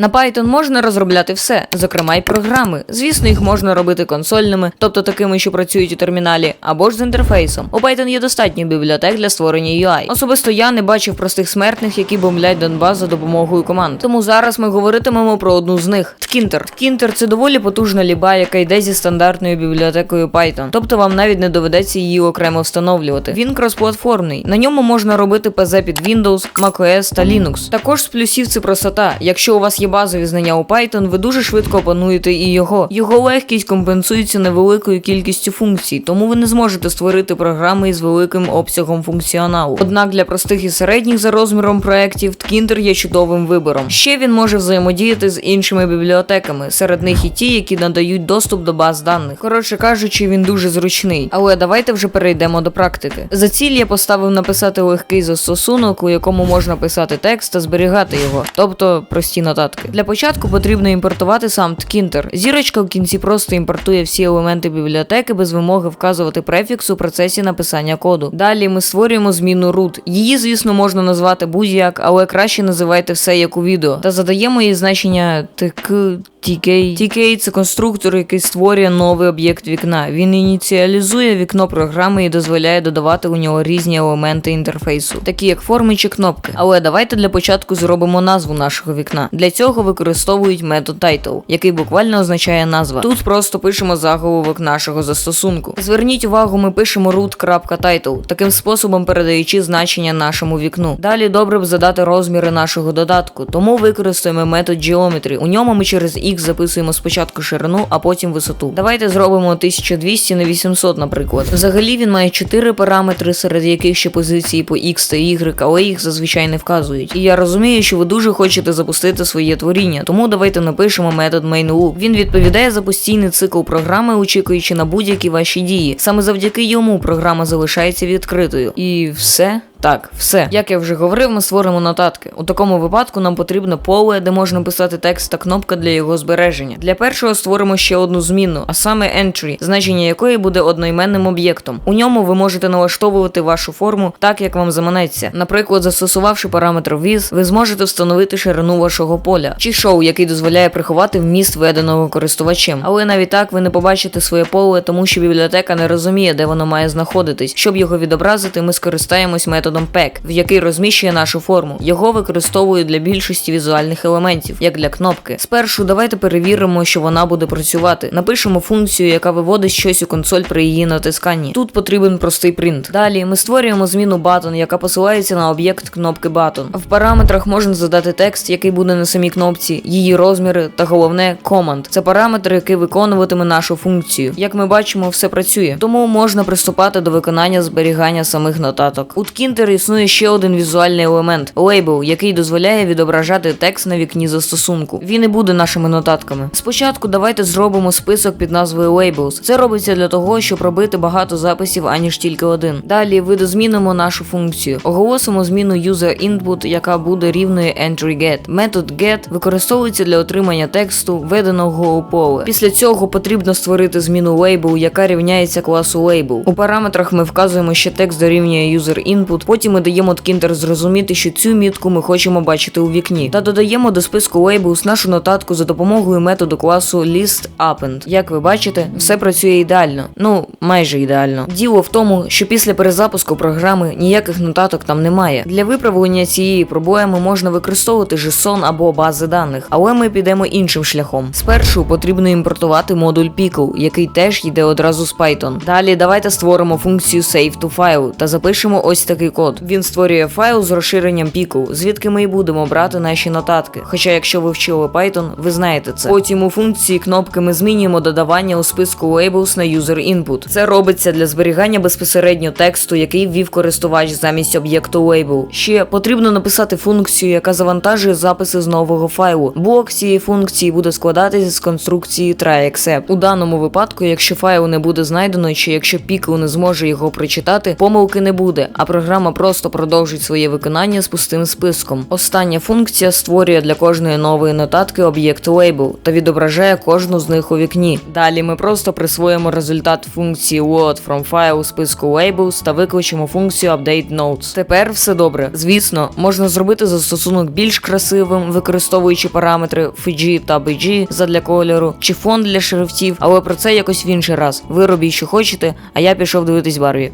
На Python можна розробляти все, зокрема й програми. Звісно, їх можна робити консольними, тобто такими, що працюють у терміналі, або ж з інтерфейсом. У Python є достатньо бібліотек для створення UI. Особисто я не бачив простих смертних, які бомблять Донбас за допомогою команд. Тому зараз ми говоритимемо про одну з них Ткінтер. Ткінтер це доволі потужна ліба, яка йде зі стандартною бібліотекою Python. Тобто вам навіть не доведеться її окремо встановлювати. Він кросплатформний. На ньому можна робити ПЗ під Windows, macOS та Linux. Також з плюсів це простота. Якщо у вас є базові знання у Python, ви дуже швидко опануєте і його. Його легкість компенсується невеликою кількістю функцій, тому ви не зможете створити програми із великим обсягом функціоналу. Однак для простих і середніх за розміром проєктів Ткінтер є чудовим вибором. Ще він може взаємодіяти з іншими бібліотеками, серед них і ті, які надають доступ до баз даних. Коротше кажучи, він дуже зручний. Але давайте вже перейдемо до практики. За ціль я поставив написати легкий застосунок, у якому можна писати текст та зберігати його, тобто прості нотатки. Для початку потрібно імпортувати сам Ткінтер. Зірочка в кінці просто імпортує всі елементи бібліотеки без вимоги вказувати префікс у процесі написання коду. Далі ми створюємо зміну root. Її, звісно, можна назвати будь-як, але краще називайте все як у відео. Та задаємо їй значення тк. TK. TK – це конструктор, який створює новий об'єкт вікна. Він ініціалізує вікно програми і дозволяє додавати у нього різні елементи інтерфейсу, такі як форми чи кнопки. Але давайте для початку зробимо назву нашого вікна. Для цього використовують метод title, який буквально означає назва. Тут просто пишемо заголовок нашого застосунку. Зверніть увагу, ми пишемо root.title, таким способом передаючи значення нашому вікну. Далі добре б задати розміри нашого додатку, тому використаємо метод geometry. У ньому ми через x записуємо спочатку ширину, а потім висоту. Давайте зробимо 1200 на 800, наприклад. Взагалі він має 4 параметри, серед яких ще позиції по x та y, але їх зазвичай не вказують. І я розумію, що ви дуже хочете запустити своє творіння, тому давайте напишемо метод mainLoop. Він відповідає за постійний цикл програми, очікуючи на будь-які ваші дії. Саме завдяки йому програма залишається відкритою. І все. Так, все. Як я вже говорив, ми створимо нотатки. У такому випадку нам потрібно поле, де можна писати текст та кнопка для його збереження. Для першого створимо ще одну зміну, а саме entry, значення якої буде одноіменним об'єктом. У ньому ви можете налаштовувати вашу форму так, як вам заманеться. Наприклад, застосувавши параметр viz, ви зможете встановити ширину вашого поля, чи шоу, який дозволяє приховати вміст введеного користувачем. Але навіть так ви не побачите своє поле, тому що бібліотека не розуміє, де воно має знаходитись. Щоб його відобразити, ми скористаємось методом pack, в який розміщує нашу форму. Його використовують для більшості візуальних елементів, як для кнопки. Спершу давайте перевіримо, що вона буде працювати. Напишемо функцію, яка виводить щось у консоль при її натисканні. Тут потрібен простий принт. Далі ми створюємо зміну button, яка посилається на об'єкт кнопки button. В параметрах можна задати текст, який буде на самій кнопці, її розміри та головне команд. Це параметр, який виконуватиме нашу функцію. Як ми бачимо, все працює. Тому можна приступати до виконання зберігання самих нотаток. У Ткінтер існує ще один візуальний елемент лейбл, який дозволяє відображати текст на вікні застосунку. Він і буде нашими нотатками. Спочатку давайте зробимо список під назвою Labels. Це робиться для того, щоб робити багато записів, аніж тільки один. Далі видозмінимо нашу функцію. Оголосимо зміну user input, яка буде рівною entry get. Метод get використовується для отримання тексту, введеного у поле. Після цього потрібно створити зміну label, яка рівняється класу label. У параметрах ми вказуємо, що текст дорівнює user input. Потім ми даємо ткінтер зрозуміти, що цю мітку ми хочемо бачити у вікні. Та додаємо до списку labels нашу нотатку за допомогою методу класу listAppend. Як ви бачите, все працює ідеально. Ну, майже ідеально. Діло в тому, що після перезапуску програми ніяких нотаток там немає. Для виправлення цієї проблеми можна використовувати JSON або бази даних, але ми підемо іншим шляхом. Спершу потрібно імпортувати модуль Pickle, який теж йде одразу з Python. Далі давайте створимо функцію Save to File та запишемо ось такий код. Він створює файл з розширенням Pickle, звідки ми і будемо брати наші нотатки. Хоча, якщо ви вчили Python, ви знаєте це. Потім у функції кнопки ми змінюємо додавання у списку labels на user input. Це робиться для зберігання безпосередньо тексту, який ввів користувач замість об'єкту label. Ще потрібно написати функцію, яка завантажує записи з нового файлу. Блок цієї функції буде складатися з конструкції try-except. У даному випадку, якщо файл не буде знайдено, чи якщо Pickle не зможе його прочитати, помилки не буде, а програма програма просто продовжить своє виконання з пустим списком. Остання функція створює для кожної нової нотатки об'єкт лейбл та відображає кожну з них у вікні. Далі ми просто присвоїмо результат функції Word from file у списку labels та викличемо функцію Update Notes. Тепер все добре. Звісно, можна зробити застосунок більш красивим, використовуючи параметри FG та BG задля кольору, чи фон для шрифтів, але про це якось в інший раз. Ви робіть, що хочете, а я пішов дивитись Барві.